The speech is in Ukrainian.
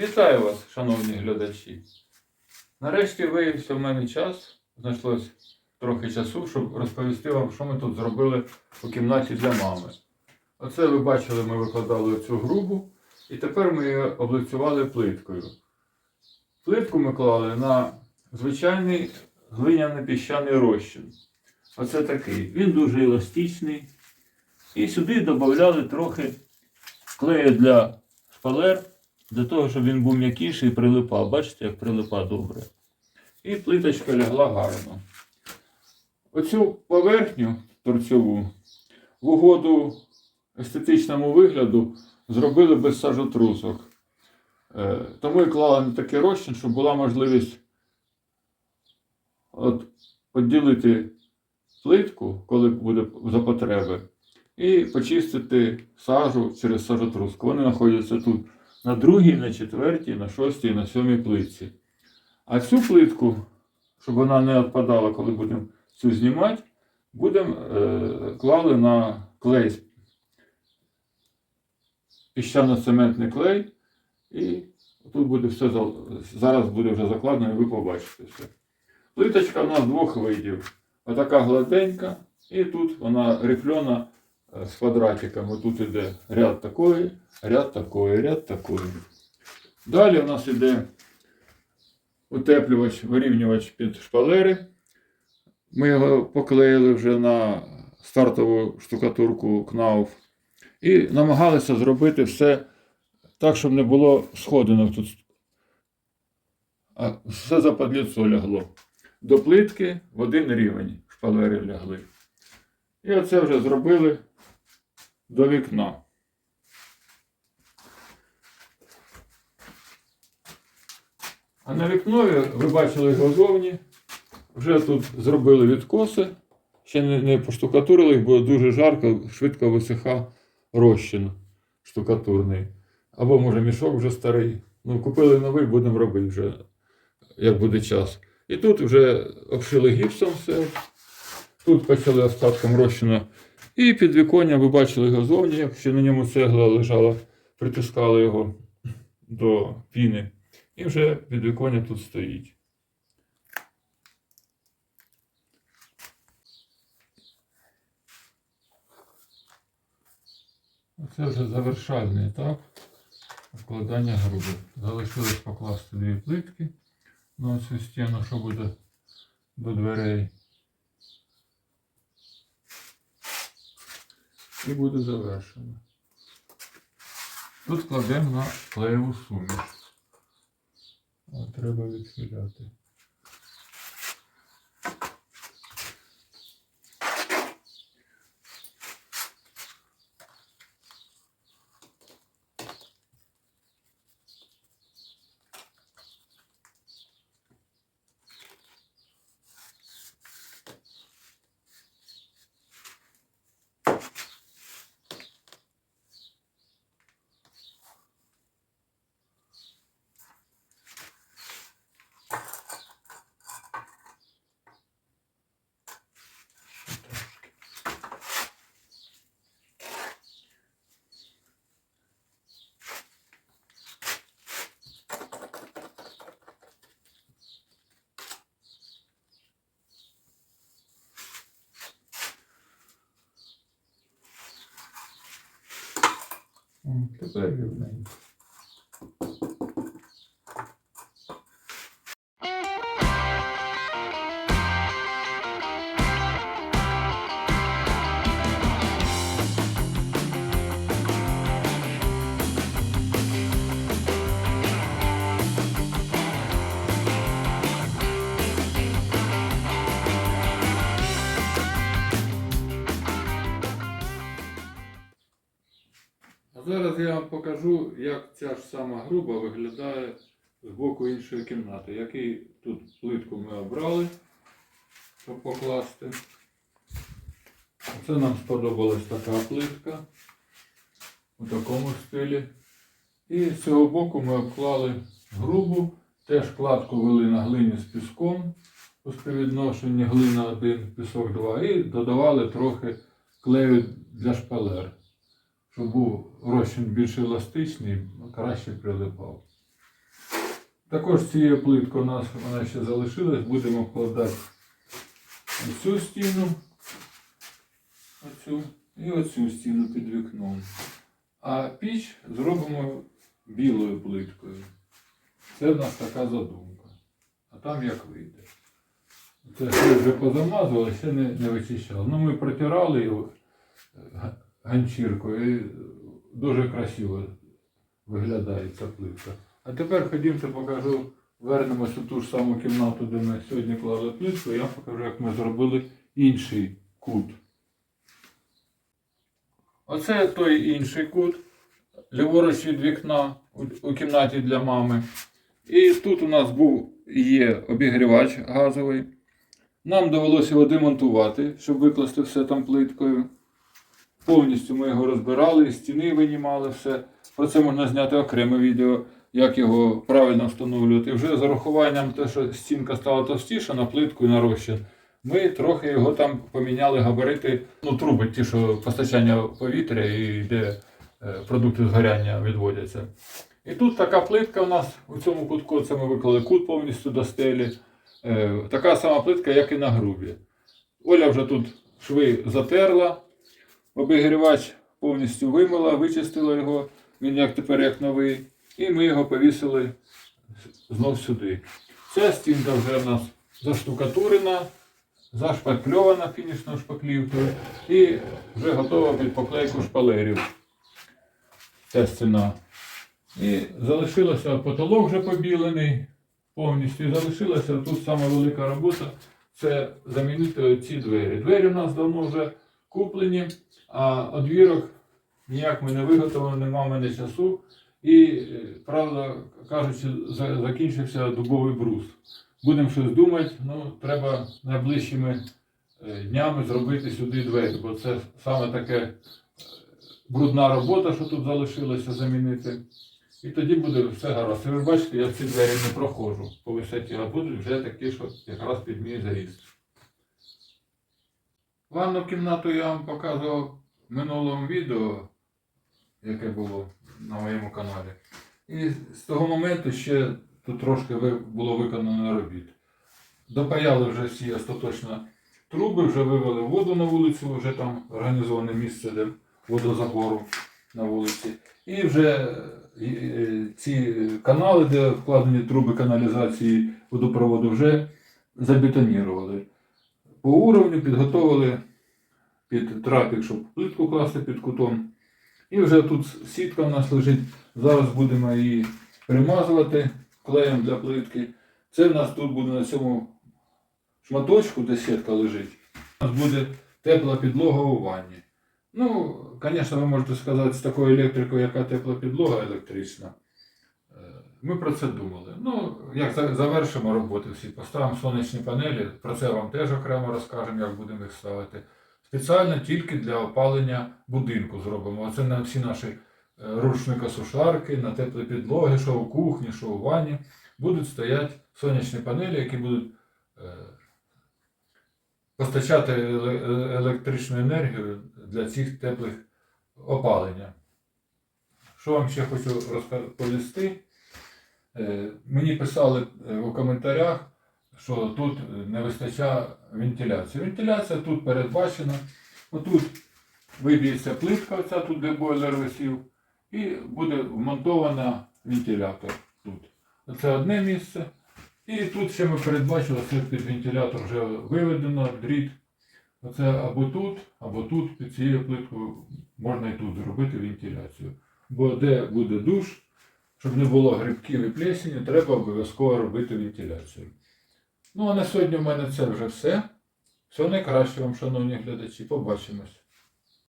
Вітаю вас, шановні глядачі. Нарешті виявився в мене час, знайшлось трохи часу, щоб розповісти вам, що ми тут зробили у кімнаті для мами. Оце ви бачили, ми викладали цю грубу, і тепер ми її облицювали плиткою. Плитку ми клали на звичайний глиняний піщаний розчин. Оце такий. Він дуже еластичний. І сюди додавали трохи клею для шпалер, для того, щоб він був м'якіший і прилипав. Бачите, як прилипа добре. І плиточка лягла гарно. Оцю поверхню торцьову в угоду естетичному вигляду зробили без сажотрусок. Е, Тому і клала на такий розчин, щоб була можливість от, відділити плитку, коли буде за потреби, і почистити сажу через сажотруску. Вони знаходяться тут на другій, на четвертій, на шостій, на сьомій плитці. А цю плитку, щоб вона не відпадала, коли будемо цю знімати, будемо е, клали на клей. Піщано-цементний клей. І тут буде все зараз буде вже закладено, і ви побачите все. Плиточка в нас двох видів. Отака гладенька, і тут вона рифльона з квадратиками. Тут іде ряд такої, ряд такої, ряд такої. Далі у нас іде утеплювач, вирівнювач під шпалери. Ми його поклеїли вже на стартову штукатурку КНАУФ. І намагалися зробити все так, щоб не було сходинок тут. А все западліцо лягло. До плитки в один рівень шпалери лягли. І оце вже зробили до вікна. А на вікнові ви бачили його. Вже тут зробили відкоси. Ще не, не поштукатурили їх, бо дуже жарко, швидко висиха розчин штукатурний. Або, може, мішок вже старий. Ну, купили новий, будемо робити вже, як буде час. І тут вже обшили гіпсом все. Тут почали остатком розчину. І підвіконня, ви бачили його зовні, ще на ньому цегла лежала, притискали його до піни. І вже підвіконня тут стоїть. Це вже завершальний етап вкладання груби. Залишилось покласти дві плитки на цю стіну, що буде до дверей. І буде завершено. Тут кладемо на клеєву суміш. Треба відхиляти. Executive. А зараз я вам покажу, як ця ж сама груба виглядає з боку іншої кімнати. Який тут плитку ми обрали, щоб покласти. Це нам сподобалась така плитка у такому стилі. І з цього боку ми обклали грубу, теж кладку вели на глині з піском у співвідношенні глина 1, пісок 2 і додавали трохи клею для шпалер щоб був розчин більш еластичний, краще прилипав. Також цієї плитки у нас вона ще залишилась, будемо вкладати оцю стіну, оцю і оцю стіну під вікном. А піч зробимо білою плиткою. Це в нас така задумка. А там як вийде. Це вже позамазували, ще не, не вичищали. Ну ми протирали його е, ганчіркою дуже красиво виглядає ця плитка. А тепер ходімте покажу, вернемося в ту ж саму кімнату, де ми сьогодні клали плитку, я покажу, як ми зробили інший кут. Оце той інший кут, ліворуч від вікна у кімнаті для мами. І тут у нас був є обігрівач газовий. Нам довелося його демонтувати, щоб викласти все там плиткою. Повністю ми його розбирали, стіни винімали все. Про це можна зняти окреме відео, як його правильно встановлювати. І вже з урахуванням те, що стінка стала товстіша на плитку і на ми трохи його там поміняли габарити, ну, труби, ті, що постачання повітря і де е, продукти згоряння відводяться. І тут така плитка у нас у цьому кутку, це ми виклали кут повністю до стелі. Е, така сама плитка, як і на грубі. Оля вже тут шви затерла, обігрівач повністю вимила, вичистила його, він як тепер як новий. І ми його повісили знов сюди. Ця стінка вже в нас заштукатурена, зашпакльована фінішною шпаклівкою і вже готова під поклейку шпалерів. Ця стіна. І залишилося потолок вже побілений повністю. І залишилася тут сама велика робота це замінити ці двері. Двері у нас давно вже куплені, а одвірок ніяк ми не виготовили, нема в мене часу. І, е, правда кажучи, закінчився дубовий брус. Будемо щось думати, ну треба найближчими е, днями зробити сюди двері, бо це саме таке е, брудна робота, що тут залишилося замінити. І тоді буде все гаразд. Ви бачите, я ці двері не проходжу по висоті, а будуть вже такі, що якраз під мій заріст. Ванну кімнату я вам показував в минулому відео, яке було на моєму каналі. І з того моменту ще тут трошки було виконано робіт. Допаяли вже всі остаточно труби, вже вивели воду на вулицю, вже там організоване місце для водозабору на вулиці. І вже е, е, ці канали, де вкладені труби каналізації водопроводу, вже забетонірували. По уровню підготовили під трапік, щоб плитку класти під кутом. І вже тут сітка в нас лежить. Зараз будемо її примазувати клеєм для плитки. Це в нас тут буде на цьому шматочку, де сітка лежить. У нас буде тепла підлога у ванні. Ну, звісно, ви можете сказати, з такою електрикою, яка тепла підлога електрична. Е, Ми про це думали. Ну, як завершимо роботи всі, поставимо сонячні панелі, про це вам теж окремо розкажемо, як будемо їх ставити. Спеціально тільки для опалення будинку зробимо. Оце на всі наші е, рушника-сушарки, на теплі підлоги, що у кухні, що у ванні. Будуть стояти сонячні панелі, які будуть е, постачати електричну енергію для цих теплих опалення. Що вам ще хочу розповісти? Е, Мені писали е, у коментарях, що тут е, не вистачає вентиляції. Вентиляція тут передбачена. Отут виб'ється плитка, оця тут, де бойлер висів, і буде вмонтована вентилятор тут. Це одне місце. І тут ще ми передбачили, це під вентилятор вже виведено, дріт. Оце або тут, або тут, під цією плиткою можна і тут зробити вентиляцію. Бо де буде душ, щоб не було грибків і плесені, треба обов'язково робити вентиляцію. Ну а на сьогодні в мене це вже все. Всього найкращого вам, шановні глядачі. Побачимось.